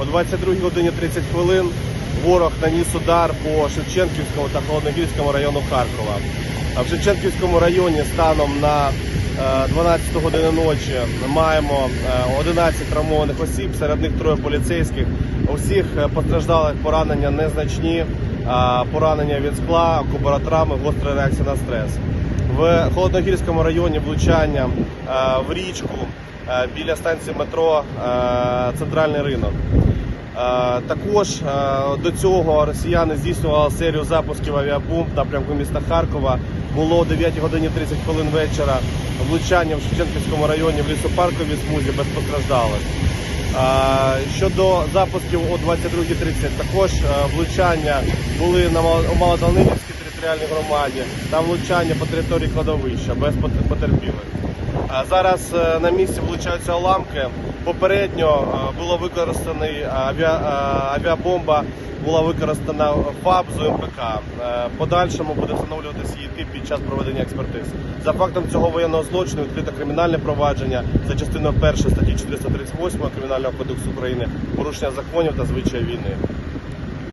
О 22 годині 30 хвилин ворог наніс удар по Шевченківському та Холодногірському району Харкова. А в Шевченківському районі станом на е, 12 годину ночі маємо е, 11 травмованих осіб, серед них троє поліцейських. У всіх е, постраждалих поранення незначні, поранення від скла, кубаротрами, гостра реакція на стрес. В Холодногірському районі влучання е, в річку е, біля станції метро е, Центральний ринок. Е, Також е, до цього росіяни здійснювали серію запусків авіабомб напрямку міста Харкова. Було о 9 годині 30 хвилин вечора влучання в Шевченківському районі в лісопарковій смузі без постраждалих. Е, Щодо запусків о 22.30, також е, влучання були на Мал- у Малодолнинівській територіальній громаді та влучання по території кладовища без пот- потерпілих. Зараз е, на місці влучаються уламки. Попередньо е, було використаний авіа, е, авіабомба, була використана ФАБ з УМПК. Подальшому буде встановлюватися її тип під час проведення експертиз. За фактом цього воєнного злочину відкрито кримінальне провадження за частиною 1 статті 438 Кримінального кодексу України порушення законів та звичаї війни.